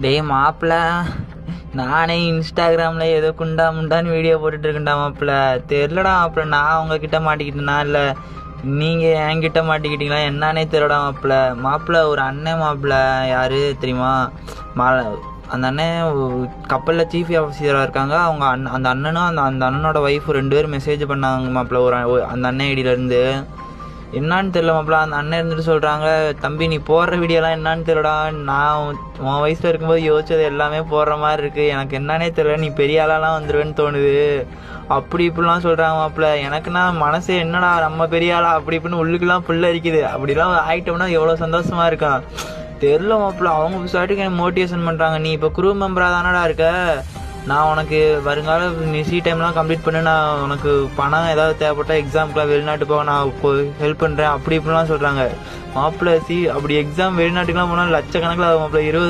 டேய் மாப்பிள்ள நானே இன்ஸ்டாகிராமில் ஏதோ குண்டா முண்டான்னு வீடியோ போட்டுட்ருக்கேன்டா மாப்பிள்ள தெரிலடா மாப்பிள்ள நான் உங்ககிட்ட மாட்டிக்கிட்டேனா இல்லை நீங்கள் என்கிட்ட மாட்டிக்கிட்டீங்களா? என்னன்னே தெரியடா மாப்பிள்ள மாப்பிள்ள ஒரு அண்ணன் மாப்பிள்ள யார் தெரியுமா? மா அந்த அண்ணன் கப்பலில் சீஃப் ஆஃபீஸராக இருக்காங்க. அவங்க அண்ணன் அந்த அண்ணனும் அந்த அந்த அண்ணனோட ஒய்ஃப் ரெண்டு பேரும் மெசேஜ் பண்ணாங்க மாப்பிள்ள ஒரு ஒரு- அந்த அண்ணன் ஐடியிலேருந்து என்னான்னு தெரியல மாப்பிள்ள அந்த அண்ணன் இருந்துட்டு சொல்கிறாங்க தம்பி நீ போடுற வீடியோலாம் என்னான்னு தெரியலடா. நான் உன் வயசில் இருக்கும்போது யோசிச்சது எல்லாமே போடுற மாதிரி இருக்குது எனக்கு என்னன்னே தெரியல. நீ பெரிய ஆளாலாம் வந்துடுவேன்னு தோணுது. அப்படி இப்படிலாம் சொல்கிறாங்க மாப்பிள்ள எனக்குன்னா மனசே என்னடா நம்ம பெரிய ஆளா? அப்படி இப்படின்னு உள்ளுக்குலாம் புல்ல அரிக்குது. அப்படிலாம் ஆகிட்டோம்னா எவ்வளோ சந்தோஷமா இருக்கான். தெரில மாப்பிள்ள அவங்க சாட்டுக்கு எனக்கு மோட்டிவேஷன் பண்ணுறாங்க நீ இப்போ குரூ மெம்பராக தானடா இருக்க? நான் உனக்கு வருங்கால நீ சி டைம்லாம் கம்ப்ளீட் பண்ணி நான் உனக்கு பணம் ஏதாவது தேவைப்பட்டா எக்ஸாம்க்குலாம் வெளிநாட்டு போக நான் ஹெல்ப் பண்ணுறேன் அப்படி இப்படிலாம் சொல்கிறாங்க மாப்பிள்ள சி அப்படி எக்ஸாம் வெளிநாட்டுக்குலாம் போனால் லட்சக்கணக்கில் ஆகும் மாப்பிள்ள இருபது